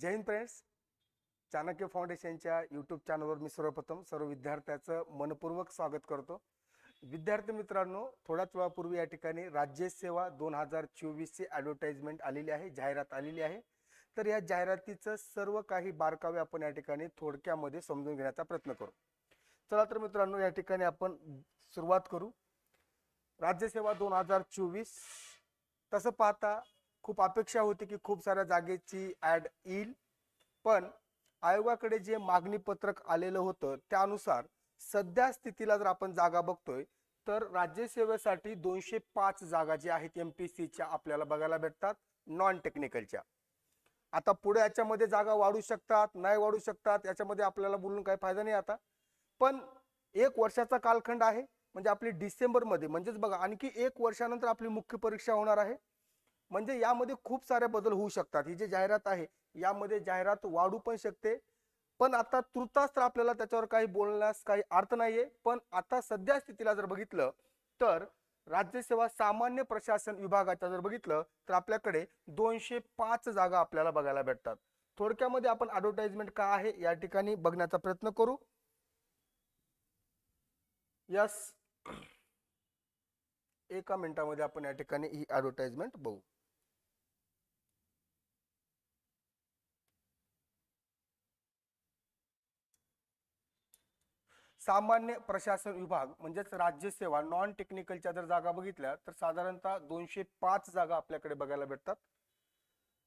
Jain friends Chanakya फाउंडेशनच्या YouTube चॅनलवर मी सर्वप्रथम सर्व विद्यार्थ्याचं मनपूर्वक स्वागत करतो. विद्यार्थी मित्रांनो थोड्याच वेळापूर्वी या ठिकाणी राज्यसेवा दोन हजार चोवीसची ॲडव्हर्टाईजमेंट आलेली आहे जाहिरात आलेली आहे. तर या जाहिरातीचं सर्व काही बारकावे आपण या ठिकाणी थोडक्यामध्ये समजून घेण्याचा प्रयत्न करू. चला तर मित्रांनो या ठिकाणी आपण सुरुवात करू. राज्यसेवा दोन हजार चोवीस तसं पाहता खूप अपेक्षा होती की खूप साऱ्या जागेची ॲड येईल. पण आयोगाकडे जे मागणी पत्रक आलेलं होतं त्यानुसार सध्या स्थितीला जर आपण जागा बघतोय तर राज्यसेवेसाठी दोनशे पाच जागा ज्या आहेत एम पी सीच्या आपल्याला बघायला भेटतात नॉन टेक्निकलच्या आता पुढे याच्यामध्ये जागा वाढू शकतात नाही वाढू शकतात याच्यामध्ये आपल्याला बोलून काही फायदा नाही आता. पण एक वर्षाचा कालखंड आहे म्हणजे आपली डिसेंबरमध्ये म्हणजेच बघा आणखी एक वर्षानंतर आपली मुख्य परीक्षा होणार आहे. म्हणजे यामध्ये खूप सारे बदल होऊ शकतात. ही जी जाहिरात आहे यामध्ये जाहिरात वाढू पण शकते. पण आता तृतास्त्र आपल्याला त्याच्यावर काही बोलण्यास काही अर्थ नाहीये. पण आता सध्या स्थितीला जर बघितलं तर राज्यसेवा सामान्य प्रशासन विभागाच्या जर बघितलं तर आपल्याकडे दोनशे पाच जागा आपल्याला बघायला भेटतात. थोडक्यामध्ये आपण ॲडव्हर्टाइजमेंट का आहे या ठिकाणी बघण्याचा प्रयत्न करू. यस एका मिनिटामध्ये आपण या ठिकाणी ही ॲडव्हर्टाइजमेंट बघू. सामान्य प्रशासन विभाग म्हणजेच राज्यसेवा नॉन टेक्निकलच्या जर जागा बघितल्या तर साधारणतः दोनशे पाच जागा आपल्याकडे बघायला भेटतात.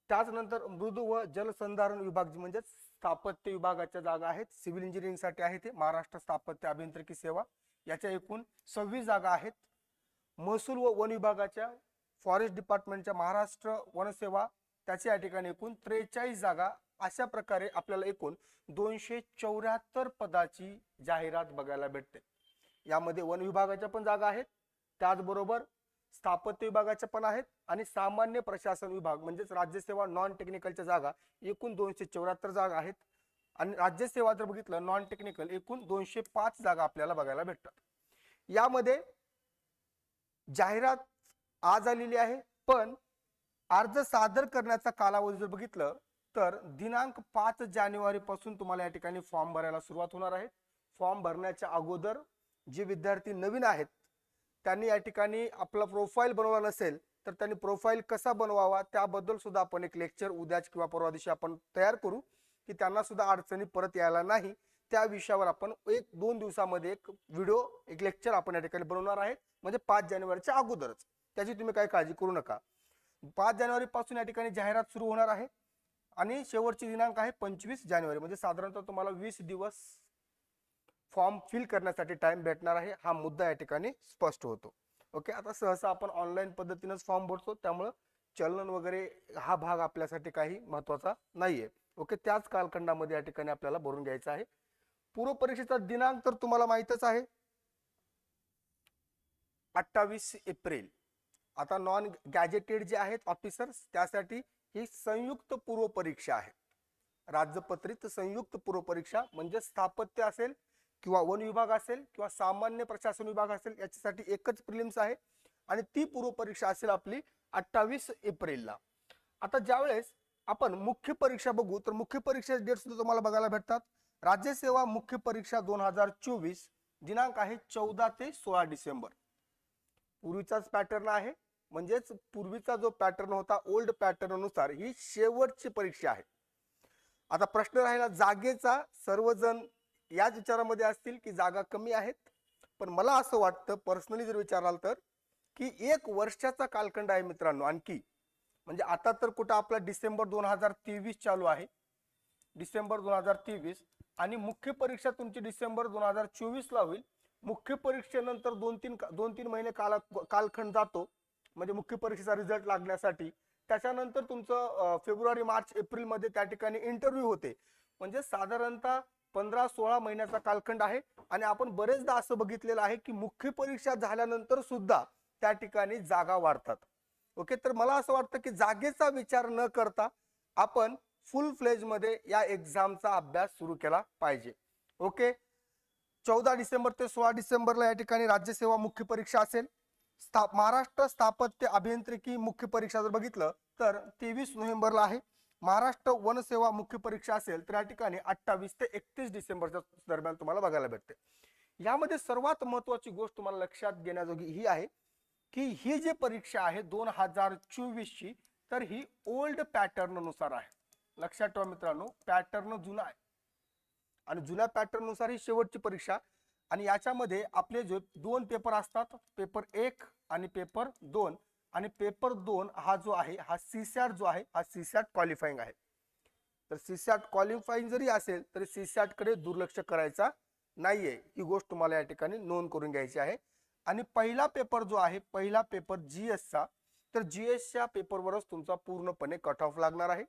त्याचनंतर मृदू व जलसंधारण विभाग म्हणजेच स्थापत्य विभागाच्या जागा आहेत. सिव्हिल इंजिनिअरिंगसाठी आहे ते महाराष्ट्र स्थापत्य अभियांत्रिकी सेवा याच्या एकूण सव्वीस जागा आहेत. महसूल व वन विभागाच्या फॉरेस्ट डिपार्टमेंटच्या महाराष्ट्र वनसेवा त्याच्या या ठिकाणी एकूण त्रेचाळीस जागा अशा प्रकारे आपल्याला एकूण दोनशे चौऱ्याहत्तर पदाची जाहिरात बघायला भेटते. यामध्ये वन विभागाच्या पण जागा आहेत त्याचबरोबर स्थापत्य विभागाच्या पण आहेत आणि सामान्य प्रशासन विभाग म्हणजेच राज्यसेवा नॉन टेक्निकलच्या जागा एकूण दोनशे चौऱ्याहत्तर जागा आहेत. आणि राज्यसेवा जर बघितलं नॉन टेक्निकल एकूण दोनशे पाच जागा आपल्याला बघायला भेटतात. यामध्ये जाहिरात आज आलेली आहे पण अर्ज सादर करण्याचा कालावधी जर बघितलं तर दिनांक पाच जानेवारी पासून तुम्हाला या ठिकाणी फॉर्म भरायला सुरुवात होणार आहे. फॉर्म भरण्याच्या अगोदर जे विद्यार्थी नवीन आहेत त्यांनी या ठिकाणी आपला प्रोफाईल बनवला नसेल तर त्यांनी प्रोफाईल कसा बनवावा त्याबद्दल सुद्धा आपण एक लेक्चर उद्याच किंवा परवा दिवशी आपण तयार करू की त्यांना सुद्धा अडचणी परत यायला नाही. त्या विषयावर आपण एक दोन दिवसामध्ये एक व्हिडिओ एक लेक्चर आपण या ठिकाणी बनवणार आहे. म्हणजे पाच जानेवारीच्या अगोदरच. त्याची तुम्ही काही काळजी करू नका. पाच जानेवारी पासून या ठिकाणी जाहिरात सुरू होणार आहे. आणि शेवटची दिनांक आहे पंचवीस जानेवारी. म्हणजे साधारणतः तुम्हाला वीस दिवस फॉर्म फिल करण्यासाठी टाइम भेटणार आहे. हा मुद्दा या ठिकाणी स्पष्ट होतो. ओके आता सहसा आपण ऑनलाईन पद्धतीनंच फॉर्म भरतो. त्यामुळं चलन वगैरे हा भाग आपल्यासाठी काही महत्त्वाचा नाहीये. ओके त्याच कालखंडामध्ये या ठिकाणी आपल्याला भरून घ्यायचा आहे. पूर्व परीक्षेचा दिनांक तर तुम्हाला माहीतच आहे. अठ्ठावीस एप्रिल. आता नॉन गॅजेटेड जे आहेत ऑफिसर्स त्यासाठी ही संयुक्त पूर्व परीक्षा आहे. राज्यपत्रित संयुक्त पूर्व परीक्षा म्हणजे स्थापत्य असेल किंवा वन विभाग असेल किंवा सामान्य प्रशासन विभाग असेल याच्यासाठी एकच प्रिलिम्स आहे आणि ती पूर्व परीक्षा असेल आपली अठ्ठावीस एप्रिलला. आता ज्यावेळेस आपण मुख्य परीक्षा बघू तर मुख्य परीक्षेचे डेट सुद्धा तुम्हाला बघायला भेटतात. राज्यसेवा मुख्य परीक्षा दोन हजार चोवीस दिनांक आहे चौदा ते सोळा डिसेंबर. पूर्वीचाच पॅटर्न आहे. म्हणजेच पूर्वीचा जो पॅटर्न होता ओल्ड पॅटर्ननुसार ही शेवटची परीक्षा आहे. आता प्रश्न राहिला जागेचा सर्वजण याच विचारामध्ये असतील की जागा कमी आहेत? पण मला असं वाटतं पर्सनली जर विचाराल तर की एक वर्षाचा कालखंड आहे मित्रांनो आणखी. म्हणजे आता तर कुठं आपला डिसेंबर दोन हजार तेवीस चालू आहे. डिसेंबर दोन हजार तेवीस आणि मुख्य परीक्षा तुमची डिसेंबर दोन हजार चोवीसला होईल. मुख्य परीक्षेनंतर दोन तीन दोन तीन महिने काला कालखंड जातो. म्हणजे मुख्य परीक्षेचा रिझल्ट लागण्यासाठी. त्याच्यानंतर तुमचं फेब्रुवारी मार्च एप्रिलमध्ये त्या ठिकाणी इंटरव्ह्यू होते. म्हणजे साधारणतः पंधरा सोळा महिन्याचा कालखंड आहे आणि आपण बरेचदा असं बघितलेलं आहे की मुख्य परीक्षा झाल्यानंतर सुद्धा त्या ठिकाणी जागा वाढतात. ओके? तर मला असं वाटतं की जागेचा विचार न करता आपण फुल फ्लेजमध्ये या एक्झामचा अभ्यास सुरू केला पाहिजे. ओके? चौदा डिसेंबर ते सोळा डिसेंबरला या ठिकाणी राज्यसेवा मुख्य परीक्षा असेल. स्था महाराष्ट्र स्थापत्य अभियांत्रिकी मुख्य परीक्षा जर बघितलं तर तेवीस नोव्हेंबरला आहे. महाराष्ट्र वनसेवा मुख्य परीक्षा असेल तर या ठिकाणी अठ्ठावीस ते एकतीस डिसेंबरच्या दरम्यान तुम्हाला बघायला भेटते. यामध्ये सर्वात महत्वाची गोष्ट तुम्हाला लक्षात घेण्याजोगी ही आहे की ही जी परीक्षा आहे दोन हजार चोवीस ची तर ही ओल्ड पॅटर्ननुसार आहे. लक्षात ठेवा मित्रांनो पॅटर्न जुना आहे. आणि जुन्या पॅटर्ननुसार ही शेवटची परीक्षा आणि याच्यामध्ये आपले जे दोन पेपर असतात पेपर एक आणि पेपर दोन आणि पेपर दोन हा जो आहे हा सीसॅट जो आहे हा सीसॅट क्वालिफाईंग आहे. तर सीसॅट क्वालिफाईंग जरी असेल तरी सीसॅटकडे दुर्लक्ष करायचा नाहीये. ही गोष्ट तुम्हाला या ठिकाणी नोंद करून घ्यायची आहे. आणि पहिला पेपर जो आहे पहिला पेपर जीएसचा तर जीएसच्या पेपरवरच तुमचा पूर्णपणे कट ऑफ लागणार आहे.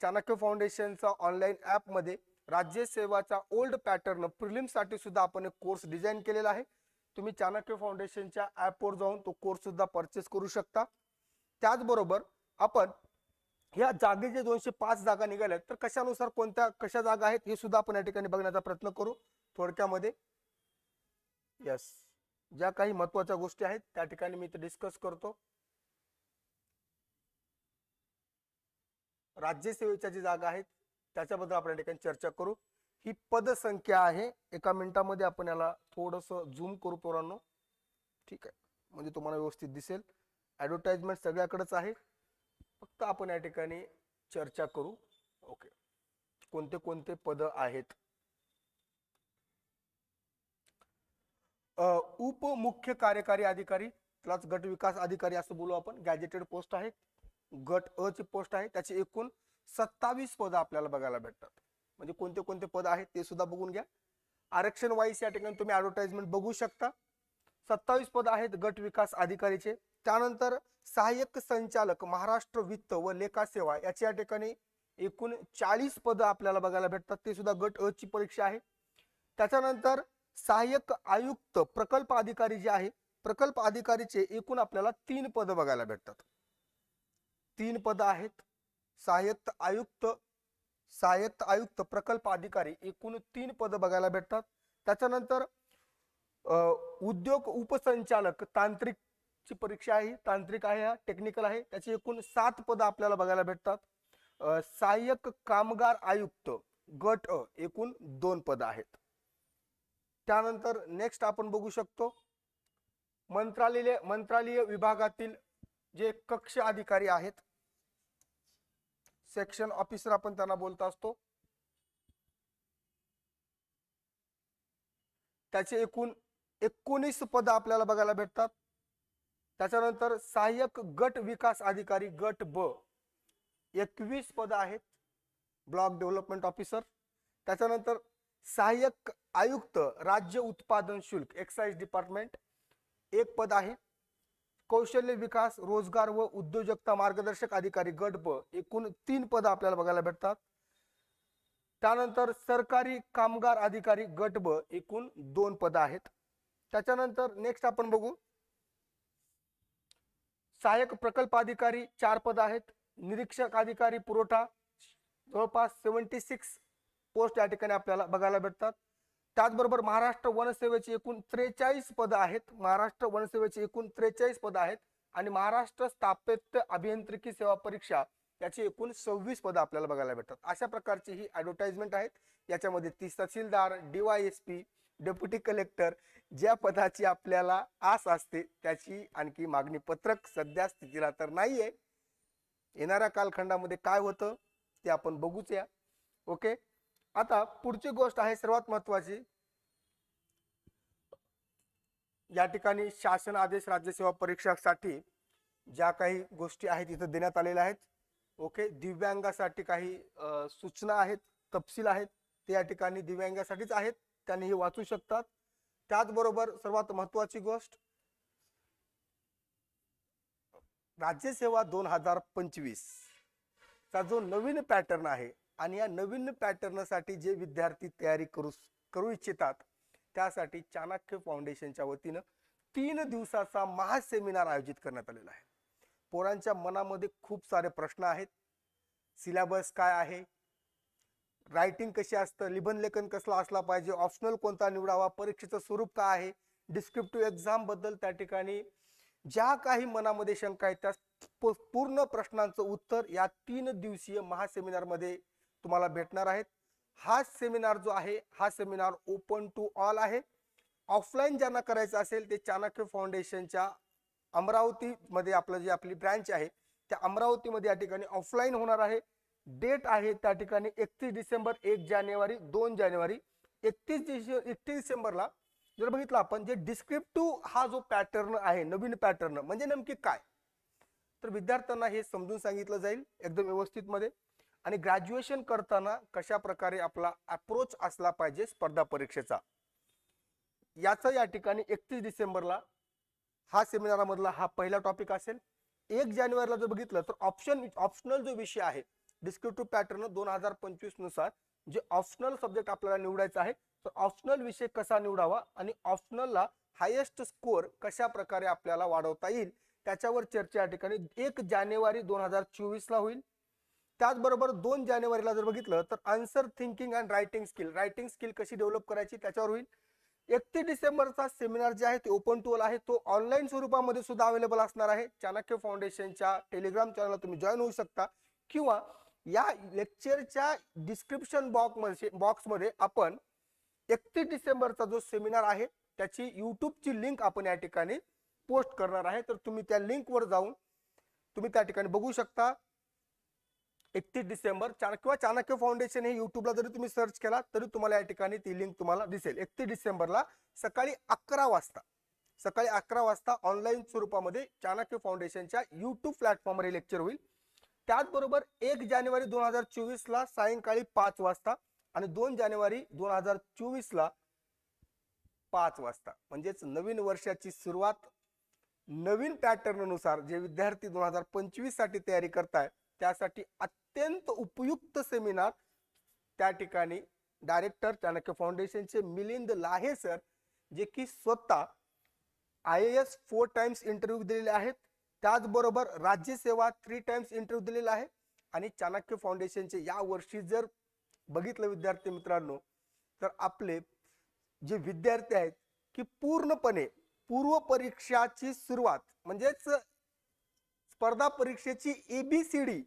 चाणक्य फाउंडेशनचा ऑनलाईन ॲपमध्ये राज्यसेवाचा ओल्ड पॅटर्न प्रिलिमसाठी सुद्धा आपण एक कोर्स डिझाईन केलेला आहे. तुम्ही चाणक्य फाउंडेशनच्या ॲपवर जाऊन तो कोर्स सुद्धा परचेस करू शकता. त्याचबरोबर आपण ह्या जागे जे दोनशे पाच जागा निघाल्या तर कशानुसार कोणत्या कशा जागा आहेत हे सुद्धा आपण या ठिकाणी बघण्याचा प्रयत्न करू. थोडक्यामध्ये यस ज्या काही महत्त्वाच्या गोष्टी आहेत त्या ठिकाणी मी इथे डिस्कस करतो. राज्यसेवेच्या जी जागा आहेत त्याच्याबद्दल आपण या ठिकाणी चर्चा करू. ही पदसंख्या आहे. एका मिनिटामध्ये आपण याला थोडस झूम करू पोरांनो. ठीक आहे. म्हणजे तुम्हाला व्यवस्थित दिसेल. ऍडव्हर्टाइजमेंट सगळ्याकडेच आहे. फक्त आपण या ठिकाणी चर्चा करू. ओके कोणते कोणते पद आहेत? उप उपमुख्य कार्यकारी अधिकारी त्यालाच गट विकास अधिकारी असं बोलू आपण. गॅजेटेड पोस्ट आहे. गट अ ची पोस्ट आहे. त्याची एकूण सत्तावीस पद आपल्याला बघायला भेटतात. म्हणजे कोणते कोणते पद आहेत ते सुद्धा बघून घ्या. आरक्षण वाईस या ठिकाणी तुम्ही ऍडव्हर्टाइजमेंट बघू शकता. सत्तावीस पद आहेत गट विकास अधिकारीचे. त्यानंतर सहाय्यक संचालक महाराष्ट्र वित्त व लेखा सेवा याची या ठिकाणी एकूण चाळीस पद आपल्याला बघायला भेटतात. ते सुद्धा गट अ ची परीक्षा आहे. त्याच्यानंतर सहाय्यक आयुक्त प्रकल्प अधिकारी जे आहे प्रकल्प अधिकारीचे एकूण आपल्याला तीन पद बघायला भेटतात. तीन पद आहेत. सहाय्यक आयुक्त सहाय्यक आयुक्त प्रकल्प अधिकारी एकूण तीन पद बघायला भेटतात. त्याच्यानंतर उद्योग उपसंचालक तांत्रिक ची परीक्षा आहे तांत्रिक आहे टेक्निकल आहे. त्याची एकूण सात पद आपल्याला बघायला भेटतात. सहाय्यक कामगार आयुक्त गट अ एकूण दोन पद आहेत. त्यानंतर नेक्स्ट आपण बघू शकतो मंत्रालय मंत्रालय विभागातील जे कक्ष अधिकारी आहेत सेक्शन ऑफिसर आपण त्यांना बोलत असतो. त्याचे एकूण एकोणीस पद आपल्याला बघायला भेटतात. त्याच्यानंतर सहाय्यक गट विकास अधिकारी गट ब. एकवीस पद आहेत. Block development officer. त्याच्यानंतर सहाय्यक आयुक्त राज्य उत्पादन शुल्क एक्साइज डिपार्टमेंट. एक पद आहे. कौशल्य विकास रोजगार व उद्योजकता मार्गदर्शक अधिकारी गट ब एकूण तीन पद आपल्याला बघायला भेटतात. त्यानंतर सरकारी कामगार अधिकारी गट ब एकूण दोन पद आहेत. त्याच्यानंतर नेक्स्ट आपण बघू. सहाय्यक प्रकल्प अधिकारी चार पद आहेत. निरीक्षक अधिकारी पुरवठा जवळपास सेवन्टी सिक्स पोस्ट या ठिकाणी आपल्याला बघायला भेटतात. त्याचबरोबर महाराष्ट्र वनसेवेची एकूण त्रेचाळीस पद आहेत. महाराष्ट्र वनसेवेची एकूण त्रेचाळीस पद आहेत आणि महाराष्ट्र स्थापत्य अभियांत्रिकी सेवा परीक्षा याची एकूण सव्वीस पदं आपल्याला बघायला भेटतात. अशा प्रकारची ही ऍडव्हर्टाइजमेंट आहेत. याच्यामध्ये ती तहसीलदार डीवायएसपी डेप्युटी कलेक्टर ज्या पदाची आपल्याला आस असते त्याची आणखी मागणी पत्रक सध्या स्थितीला तर नाहीये. येणाऱ्या कालखंडामध्ये काय होतं ते आपण बघूच या. ओके आता पुढची गोष्ट आहे सर्वात महत्वाची या ठिकाणी शासन आदेश राज्यसेवा परीक्षासाठी ज्या काही गोष्टी आहेत इथं देण्यात आलेल्या आहेत. ओके दिव्यांगासाठी काही सूचना आहेत तपशील आहेत ते या ठिकाणी दिव्यांगासाठीच आहेत त्यांनी हे वाचू शकतात. त्याचबरोबर सर्वात महत्वाची गोष्ट राज्यसेवा दोन हजार पंचवीस चा जो नवीन पॅटर्न आहे आणि या नवीन पॅटर्नसाठी जे विद्यार्थी तयारी करू करू इच्छितात त्यासाठी चाणक्य फाउंडेशनच्या वतीनं तीन दिवसाचा महासेमिनार आयोजित करण्यात आलेला आहे. पोरांच्या मनामध्ये खूप सारे प्रश्न आहेत. सिलेबस काय आहे? रायटिंग कशी असतं? लिबन लेखन कसला असला पाहिजे? ऑप्शनल कोणता निवडावा? परीक्षेचं स्वरूप काय आहे? डिस्क्रिप्टिव्ह एक्झामबद्दल त्या ठिकाणी ज्या काही मनामध्ये शंका आहेत त्या प- पूर्ण प्रश्नांचं उत्तर या तीन दिवसीय महासेमिनारमध्ये तुम्हाला भेटणार आहेत. हा सेमिनार जो आहे हा सेमिनार ओपन टू ऑल आहे. ऑफलाईन ज्यांना करायचं असेल ते चाणक्य फाउंडेशनच्या अमरावतीमध्ये आपलं जे आपली ब्रँच आहे त्या अमरावतीमध्ये या ठिकाणी ऑफलाईन होणार आहे. डेट आहे त्या ठिकाणी एकतीस डिसेंबर एक जानेवारी दोन जानेवारी. एकतीस डिसे एकतीस डिसेंबरला जर बघितलं आपण जे डिस्क्रिप्टिव्ह हा जो पॅटर्न आहे नवीन पॅटर्न म्हणजे नेमकी काय? तर विद्यार्थ्यांना हे समजून सांगितलं जाईल एकदम व्यवस्थित मध्ये आणि ग्रॅज्युएशन करताना कशा प्रकारे आपला अप्रोच असला पाहिजे स्पर्धा परीक्षेचा? याचा या ठिकाणी एकतीस डिसेंबरला हा सेमिनारामधला हा पहिला टॉपिक असेल. एक जानेवारीला जर बघितलं तर ऑप्शन ऑप्शनल जो विषय आहे डिस्क्रिप्टिव्ह पॅटर्न दोन हजार पंचवीसनुसार जे ऑप्शनल सब्जेक्ट आपल्याला निवडायचा आहे तर ऑप्शनल विषय कसा निवडावा आणि ऑप्शनलला हायेस्ट स्कोअर कशा प्रकारे आपल्याला वाढवता येईल त्याच्यावर चर्चा या ठिकाणी एक जानेवारी दोन हजार चोवीसला होईल. त्याचबरोबर दोन जानेवारीला जर बघितलं तर answer thinking and writing skill writing skill कशी डेव्हलप करायची त्याच्यावर होईल. एकतीस डिसेंबरचा सेमिनार जे आहे ते ओपन टूल आहे. तो ऑनलाईन स्वरूपामध्ये सुद्धा अवेलेबल असणार आहे. चाणक्य फाउंडेशनच्या टेलिग्राम चॅनलला तुम्ही जॉईन होऊ शकता. किंवा या लेक्चरच्या डिस्क्रिप्शन बॉक्समध्ये बॉक्समध्ये आपण एकतीस डिसेंबरचा जो सेमिनार आहे त्याची यूट्यूबची लिंक आपण या ठिकाणी पोस्ट करणार आहे. तर तुम्ही त्या लिंकवर जाऊन तुम्ही त्या ठिकाणी बघू शकता. एकतीस डिसेंबर किंवा चाणक्य फाउंडेशन हे युट्यूबला जरी तुम्ही सर्च केला तरी तुम्हाला या ठिकाणी ती लिंक तुम्हाला दिसेल. एकतीस डिसेंबरला सकाळी अकरा वाजता सकाळी अकरा वाजता ऑनलाईन स्वरूपामध्ये चाणक्य फाउंडेशनच्या युट्यूब प्लॅटफॉर्मवर हे लेक्चर होईल. त्याचबरोबर एक जानेवारी दोन हजार चोवीसला सायंकाळी पाच वाजता आणि दोन जानेवारी दोन हजार चोवीसला पाच वाजता. म्हणजेच नवीन वर्षाची सुरुवात नवीन पॅटर्ननुसार जे विद्यार्थी दोन हजार पंचवीससाठी तयारी करताय त्यासाठी अत्यंत उपयुक्त सेमिनार त्या ठिकाणी. डायरेक्टर चाणक्य फाउंडेशनचे मिलिंद लाहे सर जे की स्वतः I S four times interview दिलेले आहेत. त्याचबरोबर राज्यसेवा थ्री टाइम्स इंटरव्ह्यू दिलेला आहे आणि चाणक्य फाउंडेशनचे या वर्षी जर बघितलं विद्यार्थी मित्रांनो तर आपले जे विद्यार्थी आहेत की पूर्णपणे पूर्व परीक्षाची सुरुवात म्हणजेच स्पर्धा परीक्षेची एबीसीडी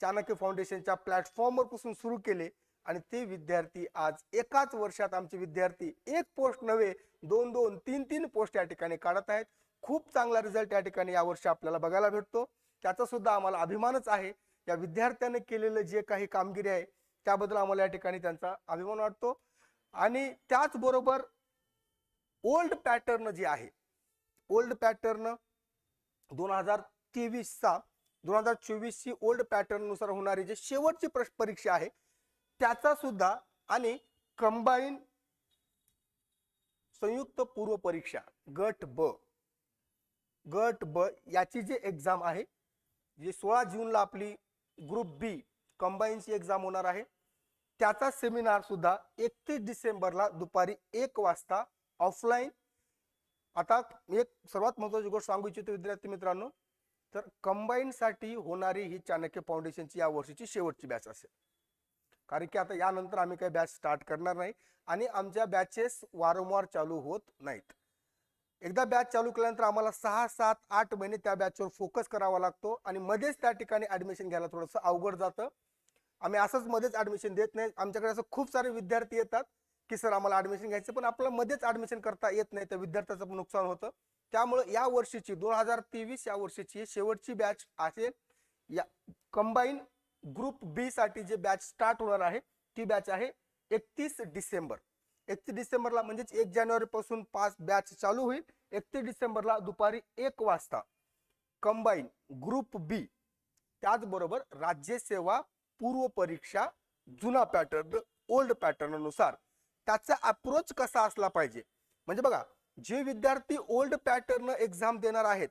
चाणक्य फाउंडेशनच्या प्लॅटफॉर्मवर पासून सुरू केले आणि ते विद्यार्थी आज एकाच वर्षात आमचे विद्यार्थी एक पोस्ट नव्हे दोन दोन तीन तीन पोस्ट या ठिकाणी काढत आहेत. खूप चांगला रिझल्ट या ठिकाणी यावर्षी आपल्याला बघायला भेटतो. त्याचा सुद्धा आम्हाला अभिमानच आहे. या विद्यार्थ्याने केलेलं जे काही कामगिरी आहे त्याबद्दल आम्हाला या ठिकाणी त्यांचा अभिमान वाटतो. आणि त्याचबरोबर ओल्ड पॅटर्न जे आहे ओल्ड पॅटर्न दोन हजार तेवीसचा दोन हजार चोवीसची ओल्ड पॅटर्ननुसार होणारी जे शेवटची प्रश्न परीक्षा आहे त्याचा सुद्धा आणि कंबाईन संयुक्त पूर्व परीक्षा गट ब. गट ब याची जी एक्झाम आहे जी सोळा जूनला आपली ग्रुप बी कंबाईनची एक्झाम होणार आहे त्याचा सेमिनार सुद्धा एकतीस डिसेंबरला दुपारी एक वाजता ऑफलाईन आता एक सर्वात महत्वाची गोष्ट सांगू इच्छितो विद्यार्थी मित्रांनो तर कंबाईनसाठी साठी होणारी ही चाणक्य फाउंडेशनची या वर्षीची शेवटची बॅच असेल. कारण की आता यानंतर आम्ही काही बॅच स्टार्ट करणार नाही आणि आमच्या बॅचेस वारंवार चालू होत नाहीत. एकदा बॅच चालू केल्यानंतर आम्हाला सहा सात आठ महिने त्या बॅचवर फोकस करावा लागतो आणि मध्येच त्या ठिकाणी ऍडमिशन घ्यायला थोडंसं अवघड जातं. आम्ही असंच मध्येच ऍडमिशन देत नाही. आमच्याकडे असं खूप सारे विद्यार्थी येतात की सर आम्हाला ऍडमिशन घ्यायचं पण आपल्याला मध्येच ऍडमिशन करता येत नाही. तर विद्यार्थ्याचं पण नुकसान होतं. त्यामुळे या वर्षीची दोन हजार तेवीस या वर्षीची शेवटची बॅच असेल या कंबाईन ग्रुप बी साठी जे बॅच स्टार्ट होणार आहे ती बॅच आहे एकतीस डिसेंबर. एकतीस डिसेंबरला म्हणजेच एक जानेवारी पासून पाच बॅच चालू होईल. एकतीस डिसेंबरला दुपारी एक वाजता कंबाईन ग्रुप बी त्याचबरोबर राज्यसेवा पूर्व परीक्षा जुना पॅटर्न ओल्ड पॅटर्ननुसार. त्याचा अप्रोच कसा असला पाहिजे? म्हणजे बघा जे विद्यार्थी ओल्ड पॅटर्न एक्झाम देणार आहेत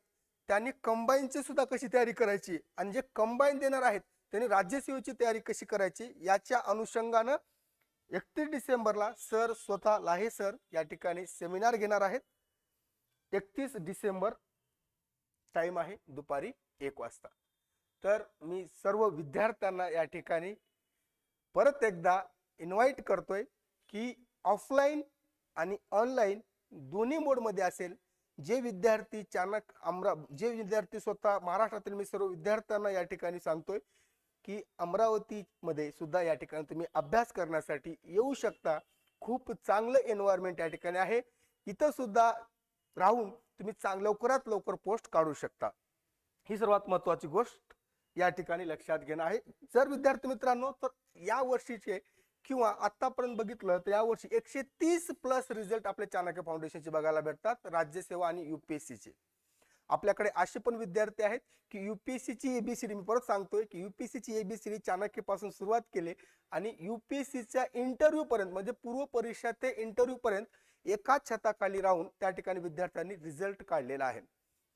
त्यांनी कंबाईनची सुद्धा कशी तयारी करायची आणि जे कंबाईन देणार आहेत त्यांनी राज्यसेवेची तयारी कशी करायची याच्या अनुषंगानं एकतीस डिसेंबरला सर स्वतः लाहे सर या ठिकाणी सेमिनार घेणार आहेत. एकतीस डिसेंबर टाइम आहे दुपारी एक वाजता. तर मी सर्व विद्यार्थ्यांना या ठिकाणी परत एकदा इन्व्हाइट करतोय की ऑफलाईन आणि ऑनलाईन दोन्ही मोडमध्ये असेल जे विद्यार्थी चाणक अमरा जे विद्यार्थी स्वतः महाराष्ट्रातील मी सर्व विद्यार्थ्यांना या ठिकाणी सांगतोय की अमरावतीमध्ये सुद्धा या ठिकाणी तुम्ही अभ्यास करण्यासाठी येऊ शकता. खूप चांगलं एन्व्हायरमेंट या ठिकाणी आहे. इथं सुद्धा राहून तुम्ही चांग लवकरात लवकर पोस्ट काढू शकता. ही सर्वात महत्वाची गोष्ट या ठिकाणी लक्षात घेणं आहे. जर विद्यार्थी मित्रांनो तर या वर्षीचे किंवा आतापर्यंत बघितलं तर यावर्षी एकशे तीस प्लस रिझल्ट आपल्या चाणक्य फाउंडेशनचे बघायला भेटतात राज्यसेवा आणि युपीएससीचे आपल्याकडे असे पण विद्यार्थी आहेत की युपीएससीची एबीसीडी मी परत सांगतोय की युपीएससीची एबीसीडी चाणक्यपासून सुरुवात केली आणि युपीएससीच्या इंटरव्ह्यू पर्यंत म्हणजे पूर्व परीक्षा ते इंटरव्ह्यू पर्यंत एकाच छताखाली राहून त्या ठिकाणी विद्यार्थ्यांनी रिझल्ट काढलेला आहे.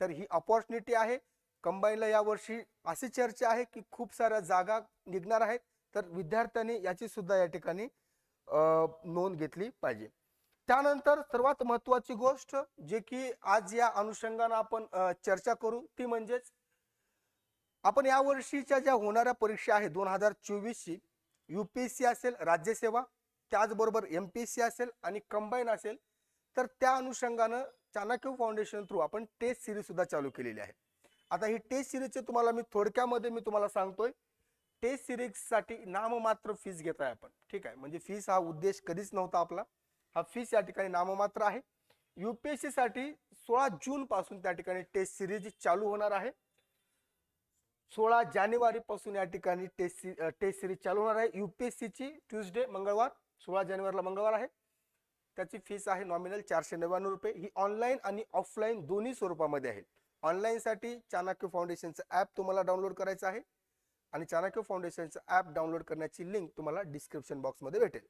तर ही अपॉर्च्युनिटी आहे. कंबाईनला यावर्षी अशी चर्चा आहे की खूप साऱ्या जागा निघणार आहेत. तर विद्यार्थ्यांनी याची सुद्धा या ठिकाणी अं, नोंद घेतली पाहिजे. त्यानंतर सर्वात महत्वाची गोष्ट जे की आज या अनुषंगानं आपण चर्चा करू ती म्हणजेच आपण या वर्षीच्या ज्या होणाऱ्या परीक्षा आहेत दोन हजार चोवीसची युपीएससी असेल राज्यसेवा त्याचबरोबर एम पी एस सी असेल आणि कंबाईन असेल तर त्या अनुषंगानं चाणक्य फाउंडेशन थ्रू आपण टेस्ट सिरीज सुद्धा चालू केलेली आहे. आता ही टेस्ट सिरीजचे तुम्हाला मी थोडक्यामध्ये मी तुम्हाला सांगतोय टेस्ट सिरीजसाठी नाममात्र फीस घेत आहे आपण. ठीक आहे? म्हणजे फीस हा उद्देश कधीच नव्हता आपला. हा फीस या ठिकाणी नाममात्र आहे. युपीएससी साठी सोळा जून पासून त्या ठिकाणी टेस्ट सिरीज चालू होणार आहे. सोळा जानेवारी पासून या ठिकाणी टेस्ट टेस्ट सिरीज चालू होणार आहे. युपीएससीची ट्युजडे मंगळवार सोळा जानेवारीला मंगळवार आहे. त्याची फीस आहे नॉमिनल चारशे नव्याण्णव रुपये. ही ऑनलाईन आणि ऑफलाईन दोन्ही स्वरूपामध्ये आहे. ऑनलाईनसाठी चाणक्य फाउंडेशनचं ॲप तुम्हाला डाउनलोड करायचं आहे. आणि चाणक्य फाउंडेशनचं ॲप डाउनलोड करण्याची लिंक तुम्हाला डिस्क्रिप्शन बॉक्समध्ये भेटेल.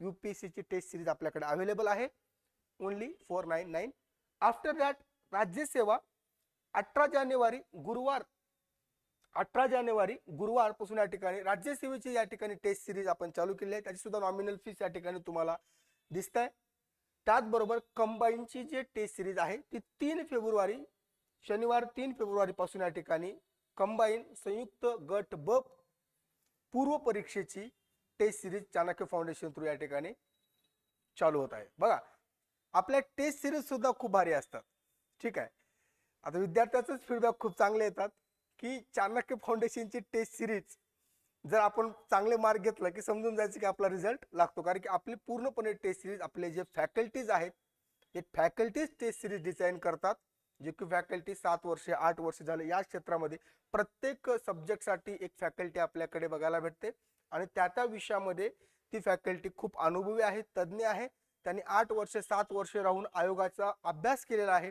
यू पी एस सीची टेस्ट सिरीज आपल्याकडे अवेलेबल आहे. Only four nine nine after that राज्यसेवा अठरा जानेवारी गुरुवार अठरा जानेवारी गुरुवारपासून या ठिकाणी राज्यसेवेची या ठिकाणी टेस्ट सिरीज आपण चालू केली आहे. त्याची सुद्धा नॉमिनल फीस या ठिकाणी तुम्हाला दिसत आहे त्याचबरोबर कंबाईनची जी टेस्ट सिरीज आहे ती तीन फेब्रुवारी शनिवार तीन फेब्रुवारीपासून या ठिकाणी कंबाईन संयुक्त गट ब पूर्व परीक्षेची test series Chanakya foundation through या ठिकाणी चालू होत आहे. बघा आपल्या टेस्ट सिरीज सुद्धा खूप भारी असतात. ठीक आहे? आता विद्यार्थ्याचंच फीडबॅक खूप चांगले येतात की चाणक्य फाउंडेशनची टेस्ट सिरीज जर आपण चांगले मार्क घेतला की समजून जायचं की आपला रिझल्ट लागतो. कारण की आपली पूर्णपणे टेस्ट सिरीज आपले जे फॅकल्टीज आहेत ते फॅकल्टीज टेस्ट सिरीज डिझाईन करतात. जे की फॅकल्टी सात वर्षे आठ वर्ष झाले या क्षेत्रामध्ये प्रत्येक सब्जेक्टसाठी एक फॅकल्टी आपल्याकडे बघायला भेटते. आणि त्या त्या विषयामध्ये ती फॅकल्टी खूप अनुभवी आहे तज्ज्ञ आहे त्यांनी आठ वर्ष सात वर्ष राहून आयोगाचा अभ्यास केलेला आहे.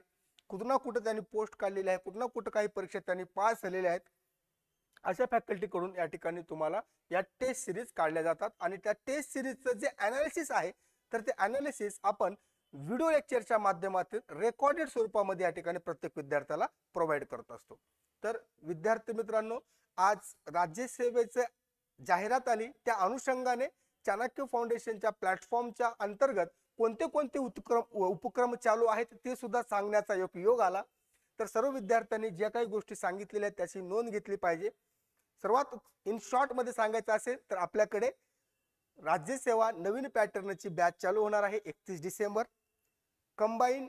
कुठं ना कुठं त्यांनी पोस्ट काढलेली आहे कुठं ना कुठं काही परीक्षा त्यांनी पास झालेल्या आहेत. अशा फॅकल्टीकडून या ठिकाणी तुम्हाला या टेस्ट सिरीज काढल्या जातात. आणि त्या टेस्ट सिरीजचं जे अनालिसिस आहे तर ते अनालिसिस आपण व्हिडिओ लेक्चरच्या माध्यमातून रेकॉर्डेड स्वरूपामध्ये या ठिकाणी प्रत्येक विद्यार्थ्याला प्रोव्हाइड करत असतो. तर विद्यार्थी मित्रांनो आज राज्यसेवेचं जाहिरात आली. त्या अनुषंगाने चाणक्य फाउंडेशनच्या प्लॅटफॉर्मच्या अंतर्गत कोणते कोणते उपक्रम उपक्रम चालू आहेत ते सुद्धा सांगण्याचा योग योग आला. तर सर्व विद्यार्थ्यांनी ज्या काही गोष्टी सांगितलेल्या आहेत त्याची नोंद घेतली पाहिजे. सर्वात इन शॉर्टमध्ये सांगायचं असेल तर आपल्याकडे राज्यसेवा नवीन पॅटर्नची बॅच चालू होणार आहे एकतीस डिसेंबर. कंबाईन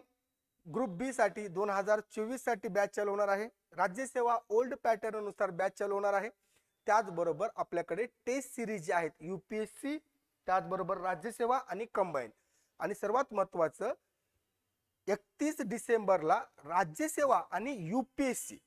ग्रुप बी साठी दोन हजार चोवीससाठी बॅच चालू होणार आहे. राज्यसेवा ओल्ड पॅटर्ननुसार बॅच चालू होणार आहे. त्याचबरोबर आपल्याकडे टेस्ट सिरीज जे आहेत युपीएससी त्याचबरोबर राज्यसेवा आणि कंबाईन. आणि सर्वात महत्वाचं एकतीस डिसेंबरला राज्यसेवा आणि युपीएससी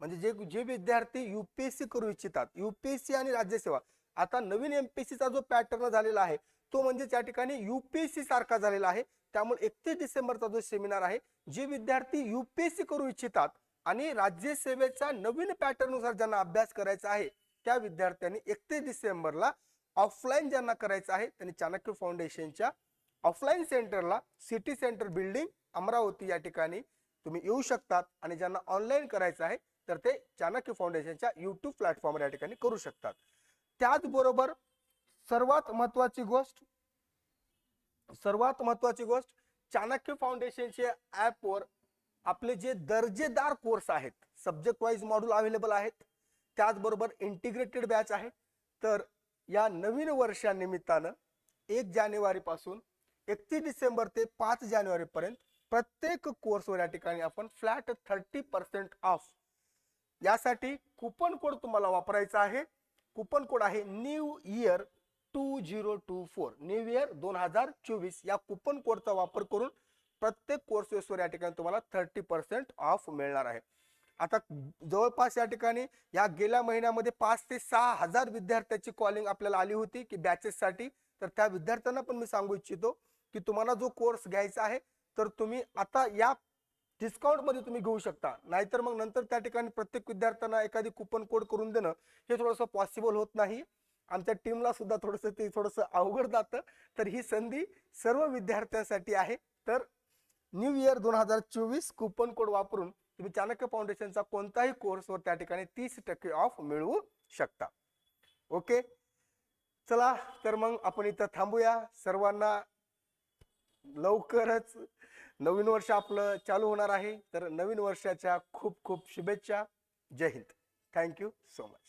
म्हणजे जे जे विद्यार्थी युपीएससी करू इच्छितात युपीएससी आणि राज्यसेवा आता नवीन एमपीएससीचा जो पॅटर्न झालेला आहे तो म्हणजे त्या ठिकाणी युपीएससी सारखा झालेला आहे. त्यामुळे एकतीस डिसेंबरचा जो सेमिनार आहे जे विद्यार्थी युपीएससी करू इच्छितात आणि राज्य सेवेचा नवीन पॅटर्ननुसार ज्यांना अभ्यास करायचा आहे त्या विद्यार्थ्यांनी एकतीस डिसेंबरला ऑफलाईन ज्यांना करायचं आहे त्यांनी चाणक्य फाउंडेशनच्या ऑफलाईन सेंटरला सिटी सेंटर बिल्डिंग अमरावती या ठिकाणी तुम्ही येऊ शकतात आणि ज्यांना ऑनलाईन करायचं आहे तर ते चाणक्य फाउंडेशनच्या युट्यूब प्लॅटफॉर्मवर या ठिकाणी करू शकतात. त्याचबरोबर सर्वात महत्वाची गोष्ट सर्वात महत्वाची गोष्ट चाणक्य फाउंडेशनच्या ॲपवर आपले जे दर्जेदार कोर्स आहेत सब्जेक्ट वाईज मॉड्यूल अवेलेबल आहेत त्याचबरोबर इंटिग्रेटेड बॅच आहे. तर या नवीन वर्षानिमित्तानं एक जानेवारी पासून एकतीस डिसेंबर ते पाच जानेवारीपर्यंत प्रत्येक कोर्सवर या ठिकाणी आपण फ्लॅट थर्टी पर्सेंट ऑफ यासाठी कुपन कोड तुम्हाला वापरायचा आहे. कुपन कोड आहे new year two zero two four. New year दोन हजार चोवीस. या कुपन कोडचा वापर करून प्रत्येक कोर्सेसवर या ठिकाणी तुम्हाला थर्टी पर्सेंट ऑफ मिळणार आहे. आता जवळपास या ठिकाणी या गेल्या महिन्यामध्ये पाच ते सहा हजार विद्यार्थ्याची कॉलिंग आपल्याला आली होती की बॅचेससाठी तर त्या विद्यार्थ्यांना पण मी सांगू इच्छितो की तुम्हाला जो कोर्स घ्यायचा आहे तर तुम्ही आता या डिस्काउंटमध्ये तुम्ही घेऊ शकता. नाहीतर मग नंतर त्या ठिकाणी प्रत्येक विद्यार्थ्यांना एखादी कुपन कोड करून देणं हे थोडंसं पॉसिबल होत नाही. आमच्या टीमला सुद्धा थोडंसं ते थोडंसं अवघड जातं. तर ही संधी सर्व विद्यार्थ्यांसाठी आहे. तर न्यू इयर दोन हजार चोवीस कुपन कोड वापरून तुम्ही चाणक्य फाउंडेशनचा कोणताही कोर्सवर त्या ठिकाणी तीस टक्के ऑफ मिळवू शकता. ओके चला तर मग आपण इथं थांबूया. सर्वांना लवकरच नवीन वर्ष आपलं चालू होणार आहे. तर नवीन वर्षाच्या खूप खूप शुभेच्छा. जय Hind. Thank you so much